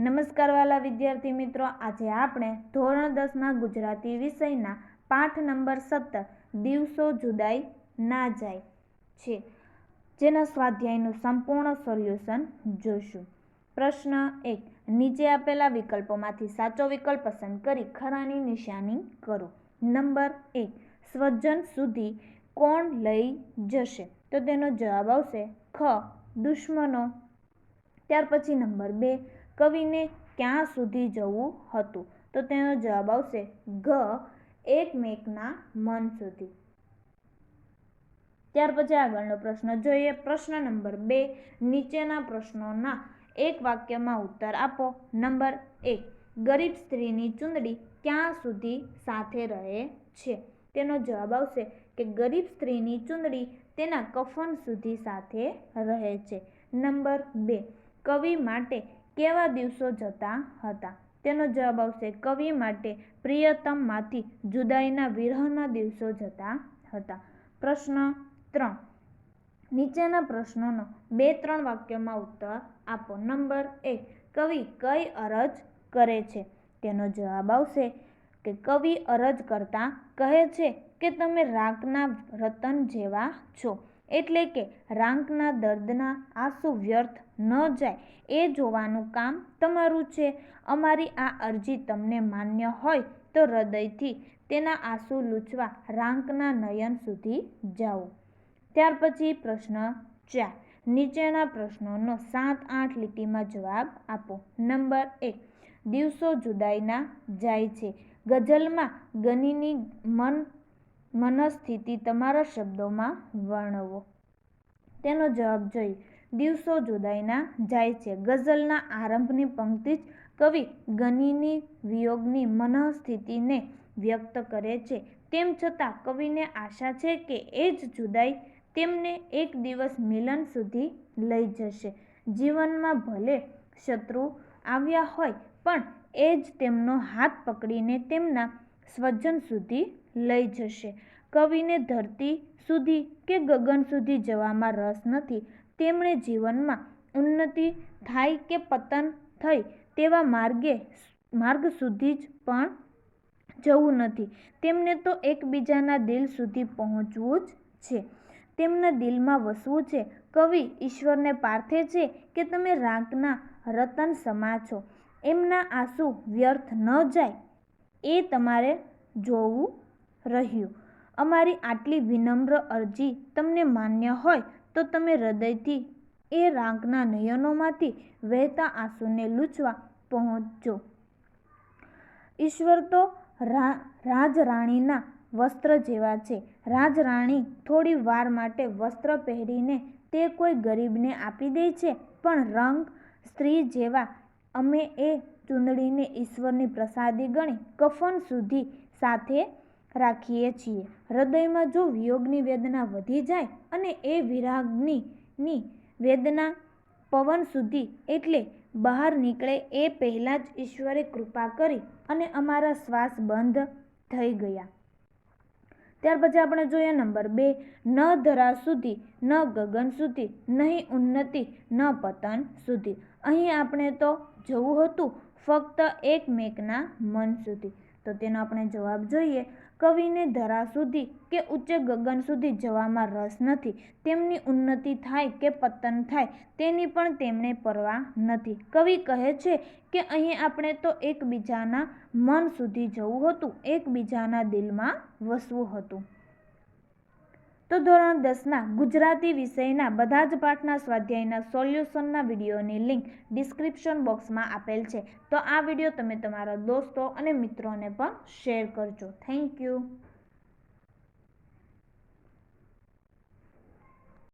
નમસ્કાર વાલા વિદ્યાર્થી મિત્રો, આજે આપણે ધોરણ દસમાં ગુજરાતી વિષયના પાઠ નંબર સત્તર, દિવસો જુદાઈ ના જાય છે. જેના સ્વાધ્યાયનું સંપૂર્ણ સોલ્યુશન જોશું પ્રશ્ન એક, નીચે આપેલા વિકલ્પોમાંથી સાચો વિકલ્પ પસંદ કરી ખરાની નિશાની કરો. નંબર એક, સ્વજન સુધી કોણ લઈ જશે? તો તેનો જવાબ આવશે ખ, દુશ્મનો. ત્યાર પછી નંબર બે કવિને ક્યાં સુધી જવું હતું? તો તેનો જવાબ આવશે ઘ એકમેકના મન સુધી. ત્યાર પછી આગળનો પ્રશ્ન જોઈએ. પ્રશ્ન નંબર બે, નીચેના પ્રશ્નોના એક વાક્યમાં ઉત્તર આપો. નંબર એક, ગરીબ સ્ત્રીની ચૂંદડી ક્યાં સુધી સાથે રહે છે? તેનો જવાબ આવશે કે ગરીબ સ્ત્રીની ચૂંદડી તેના કફન સુધી સાથે રહે છે. નંબર બે, કવિ માટે કેવા દિવસો જતા હતા? તેનો જવાબ આવશે, કવિ માટે પ્રિયતમમાંથી જુદાઈના વિરહના દિવસો જતા હતા. પ્રશ્ન ત્રણ. નીચેના પ્રશ્નોનો બે ત્રણ વાક્યમાં ઉત્તર આપો. નંબર એક, કવિ કઈ અરજ કરે છે? તેનો જવાબ આવશે કે, કવિ અરજ કરતા કહે છે કે, તમે રાગના રતન જેવા છો. એટલે કે રાંકના દર્દના આંસુ વ્યર્થ ન જાય એ જોવાનું કામ તમારું છે. અમારી આ અરજી તમને માન્ય હોય તો હૃદયથી તેના આંસુ લૂછવા રાંકના નયન સુધી જાઓ. ત્યાર પછી પ્રશ્ન ચાર. નીચેના પ્રશ્નોનો સાત આઠ લીટીમાં જવાબ આપો. નંબર એક. દિવસો જુદાઈના જાય છે. ગઝલમાં ગનીની મન મનસ્થિતિ તમારા શબ્દોમાં વર્ણવો. તેનો જવાબ જોઈએ દિવસો જુદાઈના જાય છે. ગઝલના આરંભની પંક્તિ જ કવિ ગનીની વિયોગની મનઃસ્થિતિને વ્યક્ત કરે છે. તેમ છતાં કવિને આશા છે કે એ જ જુદાઈ તેમને એક દિવસ મિલન સુધી લઈ જશે. જીવનમાં ભલે શત્રુ આવ્યા હોય, પણ એ જ તેમનો હાથ પકડીને તેમના સ્વજન સુધી લઈ જશે. કવિને ધરતી સુધી કે ગગન સુધી જવામાં રસ નથી. તેમણે જીવનમાં ઉન્નતિ થાય કે પતન થઈ તેવા માર્ગે માર્ગ સુધી જ પણ જવું નથી. તેમને તો એકબીજાના દિલ સુધી પહોંચવું જ છે. તેમના દિલમાં વસવું છે. કવિ ઈશ્વરને પાર્થે છે કે તમે રાગના રતન સમા છો. એમના આંસુ વ્યર્થ ન જાય એ તમારે જોવું રહ્યું. અમારી આટલી વિનમ્ર અરજી તમને માન્ય હોય તો તમે હૃદયથી એ રાગના નયનોમાંથી વહેતા આંસુને લૂછવા પહોંચજો. ઈશ્વર તો રાજરાણીના વસ્ત્ર જેવા છે. રાજરાણી થોડી વાર માટે વસ્ત્ર પહેરીને તે કોઈ ગરીબને આપી દે છે, પણ રંગ, સ્ત્રી જેવા અમે એ ચૂંદડીને ઈશ્વરની પ્રસાદી ગણી કફન સુધી સાથે રાખીએ છીએ. હૃદયમાં જો વિયોગની વેદના વધી જાય અને એ વિરાગની વેદના પવન સુધી એટલે બહાર નીકળે એ પહેલાં જ ઈશ્વરે કૃપા કરી અને અમારા શ્વાસ બંધ થઈ ગયા. ત્યાર પછી આપણે જોઈએ નંબર બે. ન ધરા સુધી, ન ગગન સુધી, નહીં ઉન્નતિ, ન પતન સુધી. અહીં આપણે તો જવું હતું ફક્ત એકમેકના મન સુધી. તો તેનો આપણે જવાબ જોઈએ, કવિને ધરા સુધી કે ઉચ્ચ ગગન સુધી જવામાં રસ નથી. તેમની ઉન્નતિ થાય કે પતન થાય, તેની પણ તેમણે પરવા નથી. કવિ કહે છે કે અહીં આપણે તો એકબીજાના મન સુધી જવું હતું, એકબીજાના દિલમાં વસવું હતું. તો ધોરણ દસના ગુજરાતી વિષયના બધા જ પાઠના સ્વાધ્યાયના સોલ્યુશનના વિડીયોની લિંક ડિસ્ક્રિપ્શન બોક્સમાં આપેલ છે. તો આ વીડિયો તમે તમારા દોસ્તો અને મિત્રોને પણ શેર કરજો. Thank you.